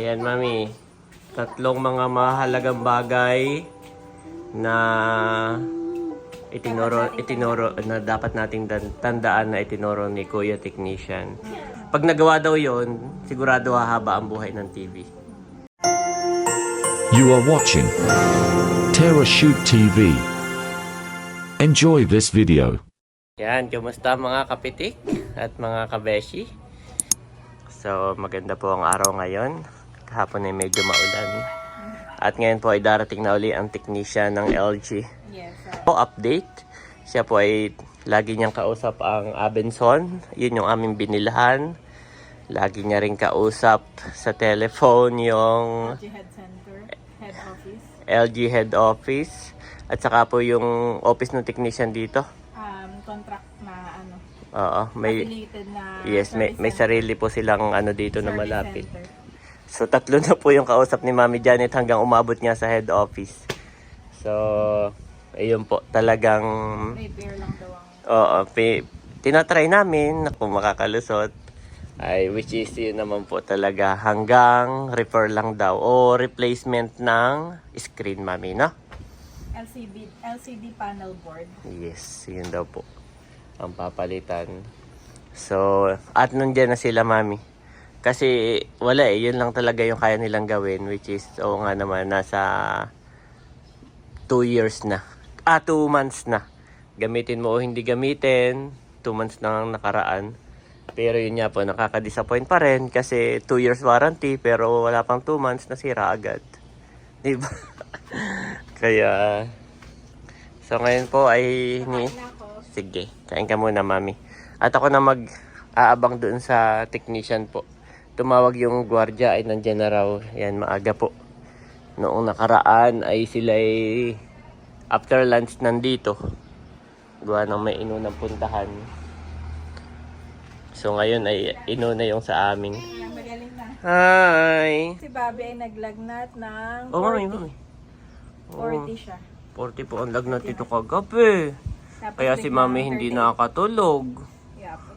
Ayan, mami. Tatlong mga mahalagang bagay na itinuro, itinuro na dapat nating tandaan na itinuro ni Kuya Technician. Pag nagawa daw yon, sigurado hahaba ang buhay ng TV. You are watching Terra Shoot TV. Enjoy this video. Yan, kumusta mga kapitik at mga kabeshi? So, maganda po ang araw ngayon. Kahapon ay medyo maulan. At ngayon po ay darating na uli ang technician ng LG. Yes, sir. Po update. Siya po ay lagi niyang kausap ang Abenson. Yun yung aming binilhan. Lagi niya rin kausap sa telephone yung LG Head Center, Head Office. LG head office. At saka po yung office ng technician dito. Um, contract na ano, Oo, may affiliated na Yes, may, may sarili po silang ano dito na malapit. center. So, tatlo na po yung kausap ni Mami Janet hanggang umabot niya sa head office. So, ayun po, talagang, Repair lang daw ang oo, pi, tinatry namin na kung makakalusot. Ay, which is yun naman po talaga hanggang repair lang daw o replacement ng screen, Mami, no? LCD, LCD panel board. Yes, yun daw po. Ang papalitan. So, at nandyan na sila, mami. Kasi wala eh, yun lang talaga yung kaya nilang gawin, which is, oo nga naman, nasa 2 years na. Ah, 2 months na. Gamitin mo o hindi gamitin, 2 months na ang nakaraan. Pero yun nga po, nakaka-disappoint pa rin kasi 2 years warranty pero wala pang 2 months, nasira agad. Diba? Kaya, so ngayon po ay ni... Sige, kain ka muna, mami. At ako na mag-aabang doon sa technician po tumawag yung gwardiya ay nandiyan na raw. Yan, maaga po. Noong nakaraan ay sila ay after lunch nandito. Gawa ng may inunang puntahan. So ngayon ay inuna yung sa amin. Hi! Si Bobby ay naglagnat ng 40. Oh, mami, mami. Oh, 40 siya. 40 po ang lagnat dito kagabi. Kaya si mami hindi nakatulog.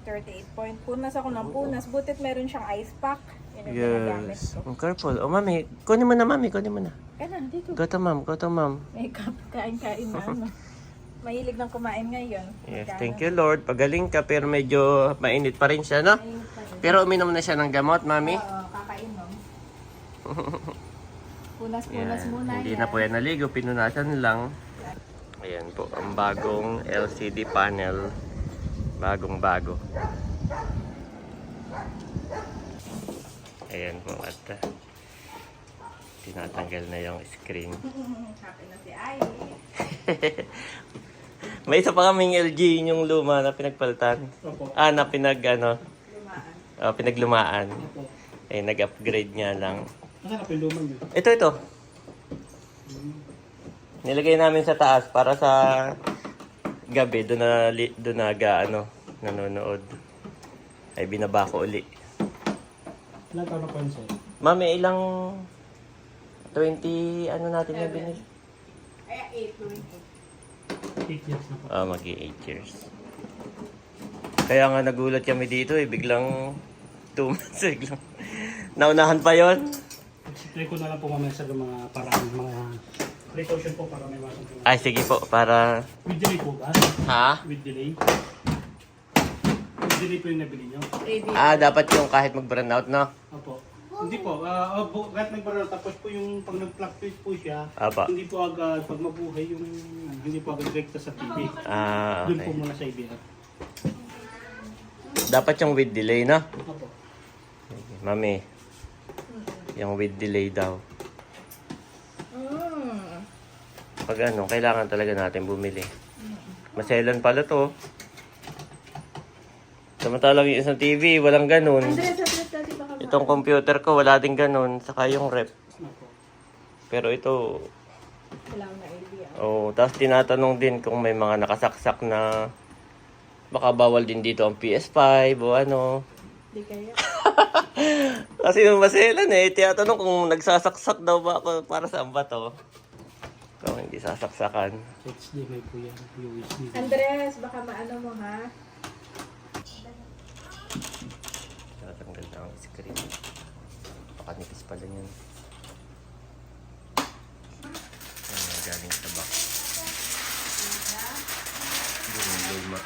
38.2. Punas ako ng punas. Butit meron siyang ice pack. Yun ang ginagamit Yes. ko. Ang careful. Oh, mami. Kunin mo na, mami. Kunin mo na. Kaya na, dito. Go to ma'am. Go ma'am. Makeup, kain-kain na. Ano. Mahilig ng kumain ngayon. Yes. Kaya- Thank you, Lord. Pagaling ka, pero medyo mainit pa rin siya, no? Ayun pa rin. Pero uminom na siya ng gamot, mami. Oo, kakainom. Punas-punas Yan. muna Hindi yan. na po yan naligo, pinunasan lang. Ayan po, ang bagong LCD panel Bagong bago. Ayan po, at uh, tinatanggal na yung screen. Happy na si Ai. May isa pa kaming LG yung luma na pinagpalitan. Ah, na pinag, ano, Lumaan. ah, pinaglumaan. Eh, nag-upgrade nga lang. Nasaan na yung lumang yun? Ito, ito. Nilagay namin sa taas para sa gabi, doon na, li- doon na ga, ano, nanonood. Ay, binaba ko uli. Ilan taon na po yun, sir? Mami, ilang 20, ano natin yung binili? Ay, 8 going 8 years na po. Ah, magi 8 years. Kaya nga nagulat kami dito eh, biglang 2 months, biglang. Naunahan pa yon Explain ko na lang po mamaya sa mga paraan, mga precaution po para may masang po. Ay, sige po, para... With delay po ba? Ha? With delay? Delay po yung nabili nyo? Ready. Ah, dapat yung kahit mag-burn out, no? Opo. Hindi po. uh, kahit nagbarang tapos po yung pag nag-fluctuate po siya, Apa. hindi po agad, pag mabuhay yung, hindi po agad direkta sa TV. Ah, Doon po okay. muna sa IBR. Dapat yung with delay, no? Opo. Mami, yung with delay daw. Mm. Pag ano, kailangan talaga natin bumili. Maselan pala to. Samantalang yung isang TV, walang ganun. Itong computer ko, wala din ganun. Saka yung rep. Pero ito, oh, tapos tinatanong din kung may mga nakasaksak na baka bawal din dito ang PS5 o ano. Di kaya. Kasi yung maselan eh, tinatanong kung nagsasaksak daw ba ako para saan ba to. Kung hindi sasaksakan. HDMI po yan. USB. Andres, baka maano mo ha? Tatanggal na ang screen. Napakanipis pala yan. Ano, galing sa box. Yung luma.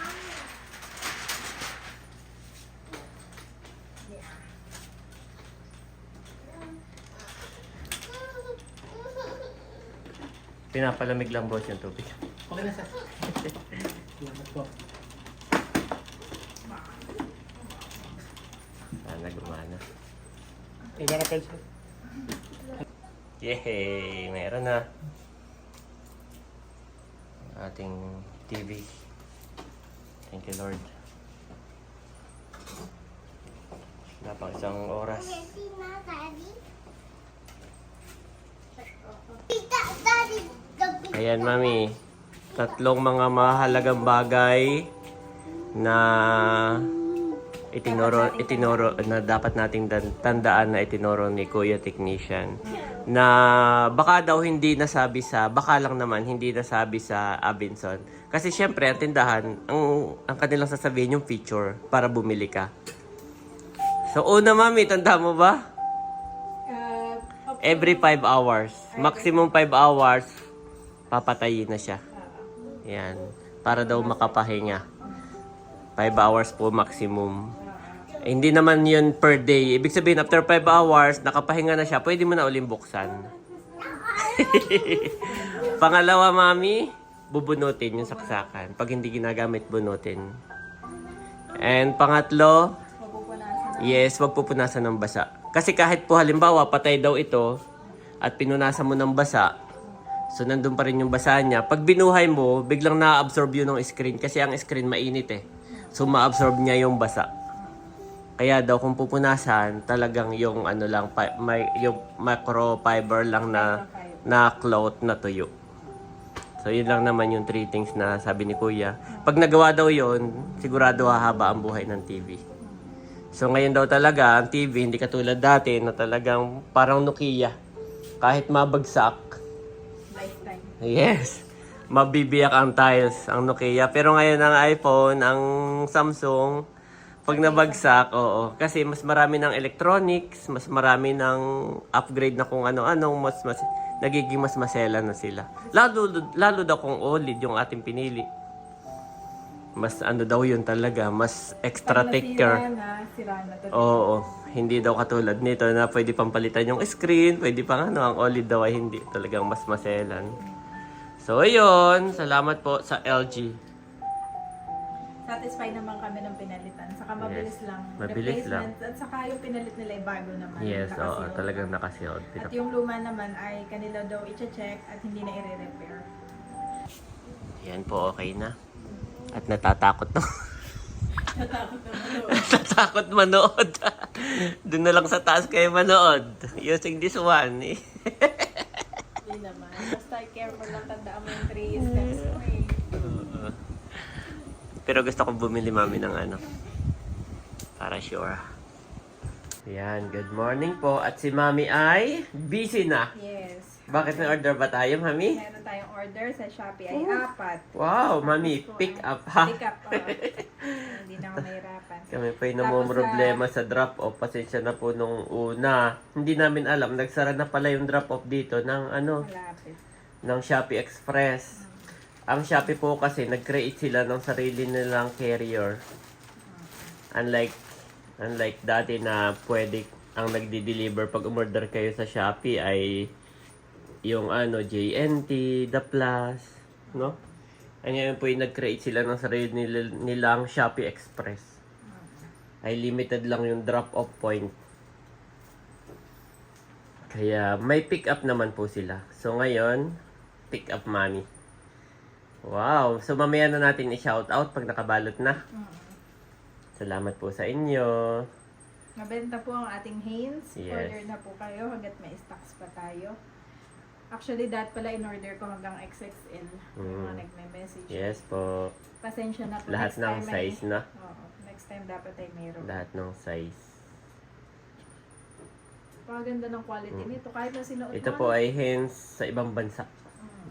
Pinapalamig lang boss yung tubig. Okay na, sir. Salamat po. Iba na pencil. Yay! Meron na. Ating TV. Thank you, Lord. Pa isang oras. Ayan, Mami. Tatlong mga mahalagang bagay na itinuro itinuro na dapat nating tandaan na itinuro ni Kuya Technician. Na baka daw hindi nasabi sa baka lang naman hindi nasabi sa Abenson kasi syempre ang tindahan ang ang kanilang sasabihin yung feature para bumili ka. So una mami tanda mo ba? Uh, every 5 hours. Maximum 5 hours papatayin na siya. Yan. Para daw makapahinga 5 hours po maximum eh, hindi naman yun per day. Ibig sabihin, after 5 hours, nakapahinga na siya, pwede mo na uling buksan. Pangalawa, mami, bubunutin yung saksakan. Pag hindi ginagamit, bunutin. And pangatlo, yes, wag pupunasan ng basa. Kasi kahit po halimbawa, patay daw ito, at pinunasan mo ng basa, so nandun pa rin yung basa niya. Pag binuhay mo, biglang na-absorb yun ng screen kasi ang screen mainit eh. So ma-absorb niya yung basa. Kaya daw kung pupunasan, talagang yung ano lang, may, yung microfiber lang na na cloth na tuyo. So yun lang naman yung three things na sabi ni Kuya. Pag nagawa daw yun, sigurado hahaba ang buhay ng TV. So ngayon daw talaga, ang TV hindi katulad dati na talagang parang Nokia. Kahit mabagsak, Lifetime. Yes. Mabibiyak ang tiles, ang Nokia. Pero ngayon ang iPhone, ang Samsung, pag nabagsak, oo. Kasi mas marami ng electronics, mas marami ng upgrade na kung ano-ano, mas mas nagiging mas masela na sila. Lalo lalo daw kung OLED yung ating pinili. Mas ano daw yun talaga, mas extra Pag take care. nasira na, sira na to. Oo, hindi daw katulad nito na pwede pang palitan yung screen, pwede pang ano, ang OLED daw ay hindi. Talagang mas maselan. So, ayun. Salamat po sa LG. Satisfied naman kami ng pinalitan. Saka mabilis lang. Mabilis lang. Replacement. At saka yung pinalit nila ay bago naman. Yes, oo. Nakaseal. Talagang nakasealed. At yung luma naman ay kanila daw i-check at hindi na i-repair. Yan po, okay na. At natatakot na. Natakot naman natatakot manood. Doon na lang sa taas kayo manood. Using this one. Pero gusto kong bumili mami ng ano. Para sure. Yan, good morning po. At si mami ay busy na. Yes. Bakit may order ba tayo, mami? Meron tayong order sa Shopee ay apat. Wow, mami, pick up ha. Pick up. oh. hindi na ako mahirapan. Kami pa yung namong problema sa drop-off. Pasensya na po nung una. Hindi namin alam. Nagsara na pala yung drop-off dito ng ano, Malapit. ng Shopee Express. Ang Shopee po kasi, nag-create sila ng sarili nilang carrier. Unlike, unlike dati na pwede ang nagdi-deliver pag umorder kayo sa Shopee ay yung ano, JNT, The Plus, no? Ay ngayon po yung nag-create sila ng sarili nila, nilang Shopee Express. Ay limited lang yung drop-off point. Kaya may pick up naman po sila. So ngayon, pick up money. Wow! So mamaya na natin i-shout out pag nakabalot na. Salamat po sa inyo. Mabenta po ang ating Hanes. Yes. Order na po kayo hanggat may stocks pa tayo. Actually, that pala in-order ko hanggang XXL. Yung mga Mm. nagme-message. Yes po. Pasensya na po. Lahat Next ng time ay- size na. Oo. Next time dapat ay mayroon. Lahat ng size. Paganda ng quality nito. Kahit na sinuot Mm. Ito mo, po ay hands sa ibang bansa.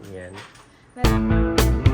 Yan. Na-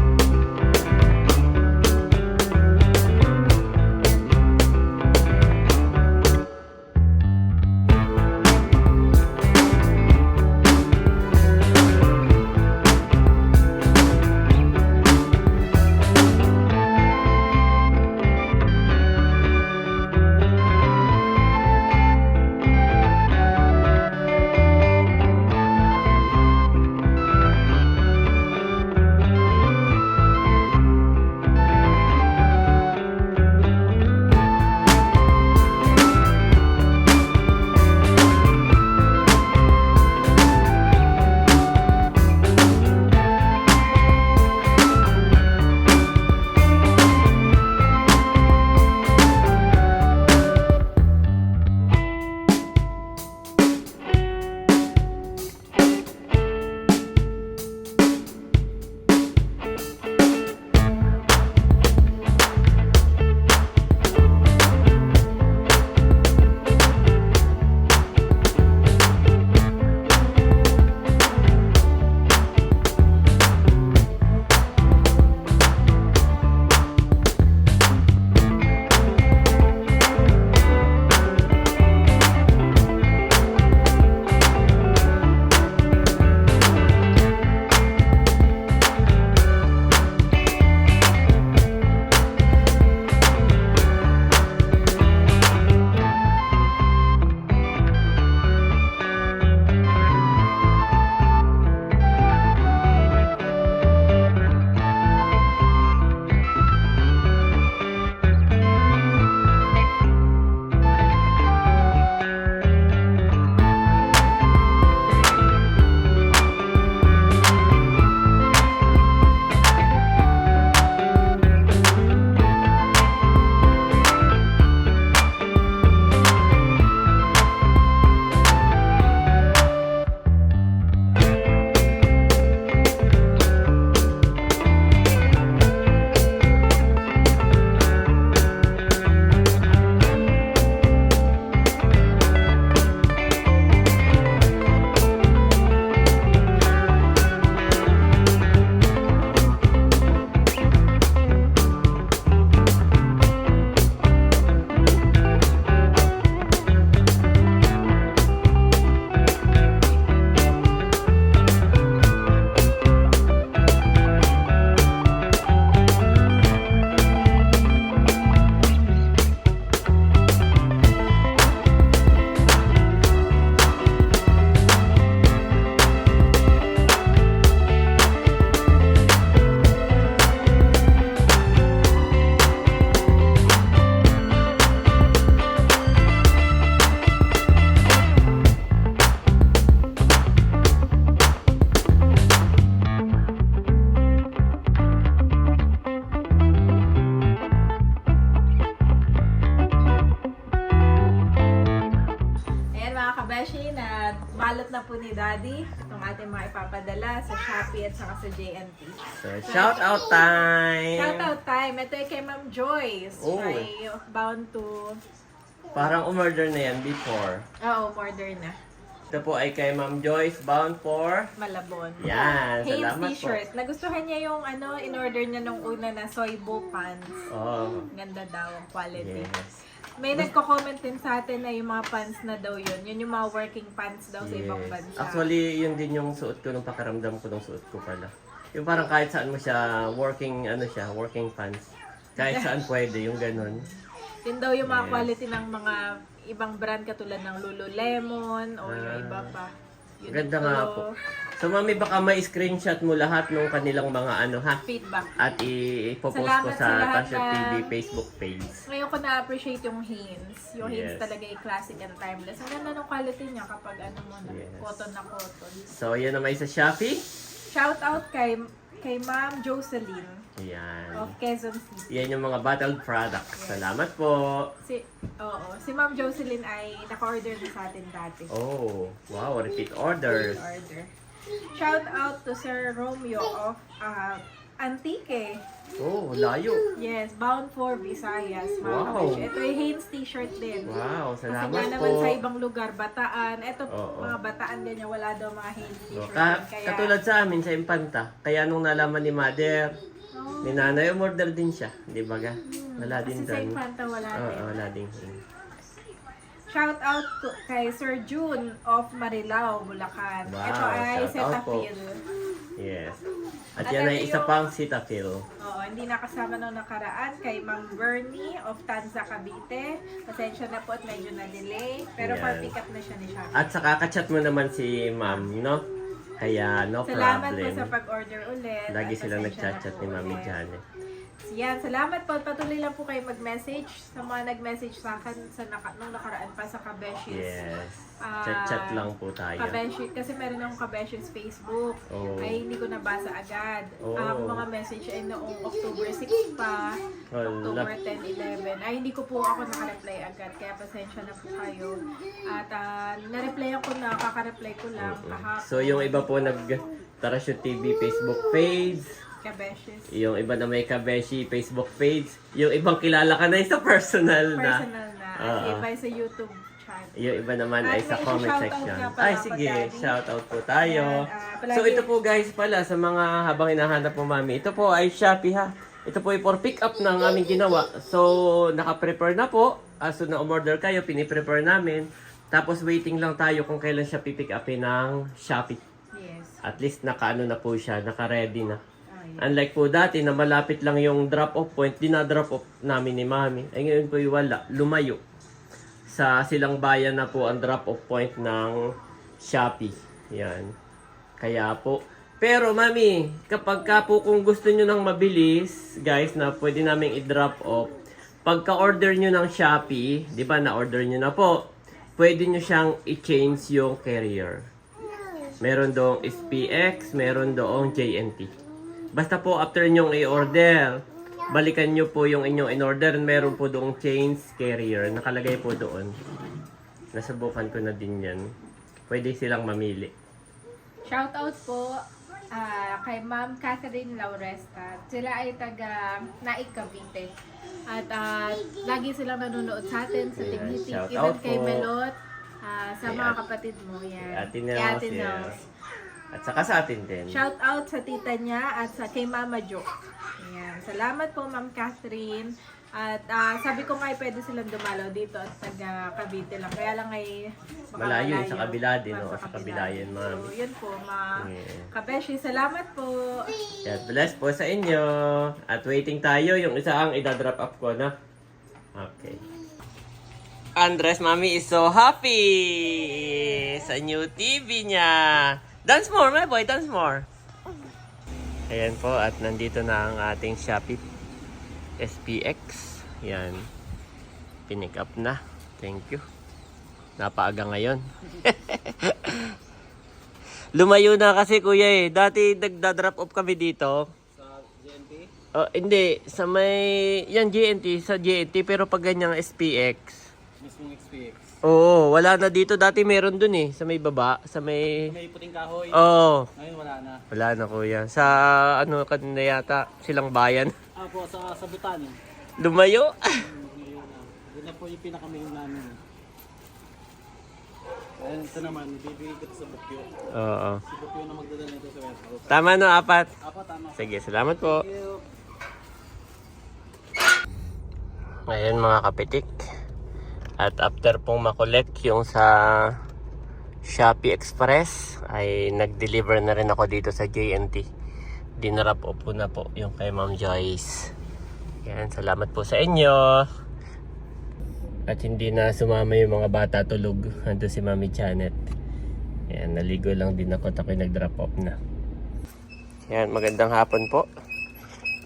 balot na po ni Daddy itong ating mga ipapadala sa Shopee at saka sa JNT. So, shout out time! Shout out time. Ito ay kay Ma'am Joyce. Oh. Ay bound to, Parang umorder na yan before. oo, order na. Ito po ay kay Ma'am Joyce, bound for... Malabon. Yan, Hanes salamat po. t-shirt. Nagustuhan niya yung ano, in-order niya nung una na soybo pants. Oh, Ganda daw ang quality. yes. May nagko-comment din sa atin na yung mga pants na daw yun. Yun yung mga working pants daw sa ibang bansa. Actually, yun din yung suot ko nung pakaramdam ko nung suot ko pala. Yung parang kahit saan mo siya, working, ano siya, working pants. Kahit saan pwede, yung ganun. Yun daw yung mga Yes. quality ng mga ibang brand katulad ng Lululemon o yung Ah. iba pa. Ganda nga po. So, mami, baka may screenshot mo lahat nung kanilang mga ano, ha? Feedback. At ipopost ko Salamat sa sa lahat Tasha TV Facebook page. Ngayon ko na-appreciate yung Hanes. Yung Hanes Yes. talaga yung classic and timeless. Ang ganda ng quality niya kapag ano mo na, Yes. cotton na cotton. So, yan naman sa Shopee. Shout out kay kay Ma'am Jocelyn Yan. of Quezon City. Yan yung mga battled products. Salamat po. Si, oo, si Ma'am Jocelyn ay naka-order na sa atin dati. Oh, wow, repeat orders. Order. Shout out to Sir Romeo of uh, Antique. Oh, layo. Yes, bound for Visayas. Mga Wow. kabeshi. Ito ay Hanes t-shirt din. Wow, Kasi salamat nga po. naman sa ibang lugar, Bataan. Ito, Oo. mga Bataan ganyan, wala daw mga Hanes Oh, t-shirt. ka- din. Kaya, katulad sa amin sa Impanta. Kaya nung nalaman ni Mother, Oh, ni Nanay, umorder din siya. Di ba ga? Wala din kasi sa doon. Infanta wala Oo, din. wala din. Shout out to, kay Sir June of Marilao, Bulacan. Wow, Ito ay shout out po. Cetaphil. Yes. At At yan ito ay isa yung- pang Cetaphil. Oo, hindi nakasama nung nakaraan kay Ma'am Bernie of Tanza, Cavite. Pasensya na po at medyo na-delay. Pero for pick up na siya ni Shopee. At saka kachat mo naman si ma'am, no? Kaya no Salamat po problem. sa pag-order ulit. Lagi At silang pasensya na nagchat-chat po ni Mami ulit. Janet. Yan, salamat po. Patuloy lang po kayo mag-message sa mga nag-message sa akin sa naka, nung nakaraan pa sa Kabeshis. Yes. Ah, Chat-chat lang po tayo. Kabeshis, kasi meron akong Kabeshis Facebook. Oh. Ay hindi ko nabasa agad. Oh. Ang mga message ay noong October 6 pa, October Wala. 10, 11. Ay hindi ko po ako nakareply agad. Kaya pasensya na po kayo. At uh, na-replyan ko na, kakareply ko lang kahapon. So yung iba po nag Tarashoot TV Facebook page, Kabeshis. yung iba na may Kabeshi Facebook page, yung ibang kilala ka na yung sa personal na. Personal na. At Oo. iba sa YouTube channel. Yung iba naman At ay sa may comment shoutout section. pala Ay sige, Daddy. shoutout po tayo. Ayan, ah, palagi- So ito po guys pala sa mga habang hinahanap mo mami, ito po ay Shopee ha. Ito po ay for pick up ng aming ginawa. So naka-prepare na po. As soon na umorder kayo, piniprepare namin. Tapos waiting lang tayo kung kailan siya pipick upin ng Shopee. Yes. At least nakaano na po siya, naka-ready na. Unlike po dati na malapit lang yung drop-off point, dinadrop off namin ni Mami. Ay ngayon po wala, lumayo. Sa silang bayan na po ang drop-off point ng Shopee. Yan. Kaya po. Pero Mami, kapag ka po kung gusto nyo ng mabilis, guys, na pwede namin i-drop off, pagka-order nyo ng Shopee, di ba na-order nyo na po, pwede nyo siyang i-change yung carrier. Meron doong SPX, meron doong JNT. Basta po after nyong i-order, balikan nyo po yung inyong in-order. Meron po doong change carrier. Nakalagay po doon. Nasubukan ko na din yan. Pwede silang mamili. Shout out po ah, kay Ma'am Catherine Lauresta. Sila ay taga Naik Cavite. At ah, lagi silang nanonood sa atin sa Ayan, Tigniti. shout Even kay. Melot. ah, sa Kay mga At- kapatid mo. Yan. Ate Kay Ate. Nels. At saka sa atin din. Shout out sa tita niya at sa kay Mama Jo. Ayan. Salamat po Ma'am Catherine. At ah, sabi ko nga ay pwede silang dumalaw dito at taga Cavite lang. Kaya lang ay baka Malayo yun, sa kabila din, no? Sa kabila yun, ma'am. So, yun po, ma Yeah. Kabeshi, salamat po. God bless po sa inyo. At waiting tayo. Yung isa ang idadrop up ko na. Okay. Andres, Mami is so happy sa new TV niya. Dance more, my boy. Dance more. Ayan po. At nandito na ang ating Shopee SPX. Yan. Pinick up na. Thank you. Napaaga ngayon. Lumayo na kasi kuya eh. Dati nagda-drop off kami dito. Sa GNT? Oh, hindi. Sa may... Yan, GNT. Sa GNT. Pero pag ganyang SPX. Mismong XPX. Oo, wala na dito. Dati meron dun eh. Sa may baba. Sa may... May puting kahoy. Oo. Ngayon wala na. Wala na kuya. Sa ano kanina yata, silang bayan. Ah po, sa Sabutan. Lumayo. Ngayon na. Yun na po yung pinakamain namin. Ayun, ito naman, bibigay ko ito sa Bukyo. Oo. Si Bukyo na magdadala nito sa warehouse. Tama no, apat. Apo, tama. Sige, salamat po. Thank you. Ngayon mga kapitik. At after pong makolekt yung sa Shopee Express, ay nag-deliver na rin ako dito sa JNT. Dinarap po na po yung kay Ma'am Joyce. Yan, salamat po sa inyo. At hindi na sumama yung mga bata tulog. Ando si Mami Janet. Yan, naligo lang din ako at ako'y nag-drop off na. Yan, magandang hapon po.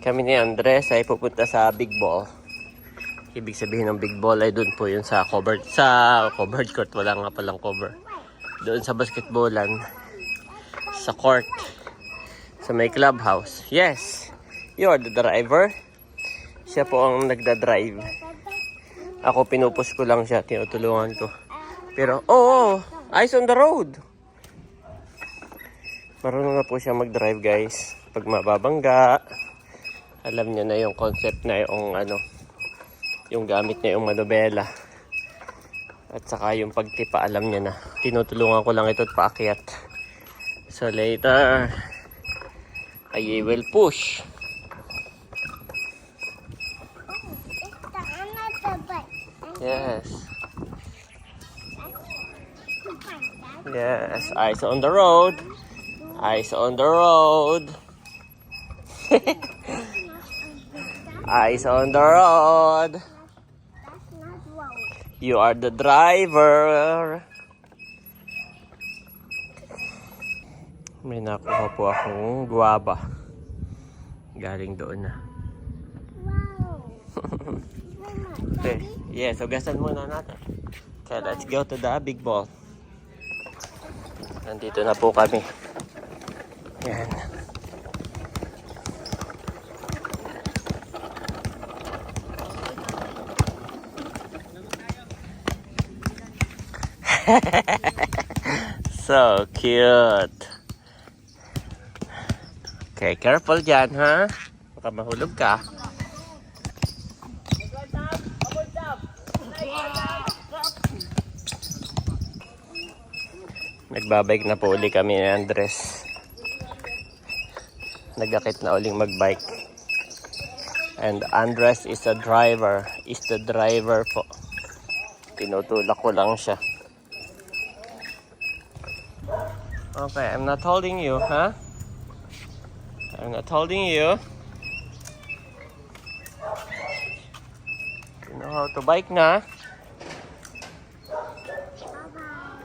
Kami ni Andres ay pupunta sa Big Ball. Ibig sabihin ng Big Ball ay doon po yun sa covered sa covered court. Wala nga palang cover. Doon sa basketballan. Sa court. Sa may clubhouse. Yes! You're the driver. Siya po ang nagda-drive. Ako pinupus ko lang siya. Tinutulungan ko. Pero, oh, oh, eyes on the road. Marunong na po siya mag-drive guys. Pag mababangga, alam niya na yung concept na yung ano, yung gamit niya yung manobela. At saka yung pagtipa, alam niya na. Tinutulungan ko lang ito at paakyat. So later, I will push. Yes. Yes, eyes on the road. Eyes on the road. eyes on the road. You are the driver. May nakuha po akong guwaba. Galing doon na. Okay. Yes, ugasan muna natin. Okay, let's go to the big ball. Nandito na po kami. Yan. so cute. Okay, careful dyan, ha? Baka mahulog ka. Nagbabike na po uli kami ni Andres. Nagakit na uling magbike. And Andres is the driver. Is the driver po. Tinutulak ko lang siya. Okay, I'm not holding you, huh? I'm not holding you. You know how to bike na?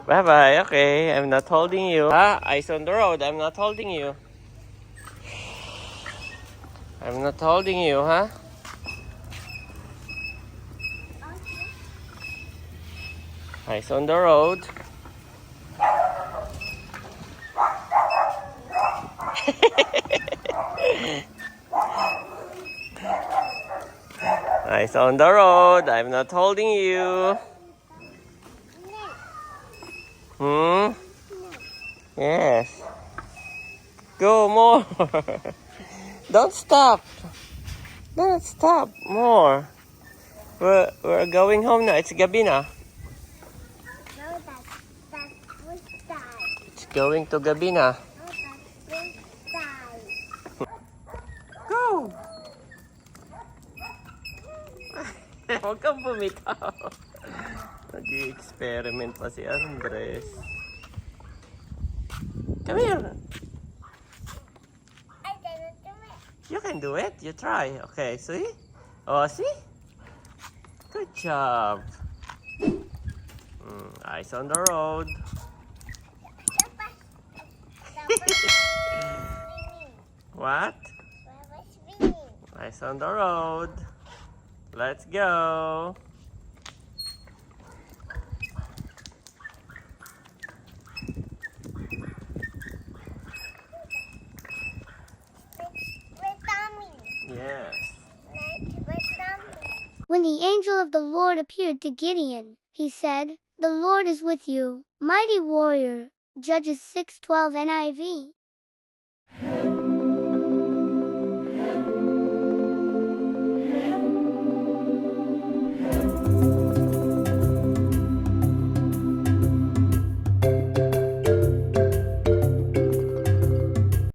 Bye bye. Okay, I'm not holding you. Ah, eyes on the road. I'm not holding you. I'm not holding you, huh? Eyes on the road. Eyes on the road. I'm not holding you. Hmm? Yes. Go more. Don't stop. Don't stop more. We're, we're going home now. It's gabi na. It's going to gabi Huwag kang bumitaw. Nag-experiment pa si Andres. Come here. You can do it. You try. Okay, see? Oh, see? Good job. Mm, eyes on the road. What? Eyes on the road. Let's go. Yes. When the angel of the Lord appeared to Gideon, he said, The Lord is with you, mighty warrior. Judges 6:12 NIV.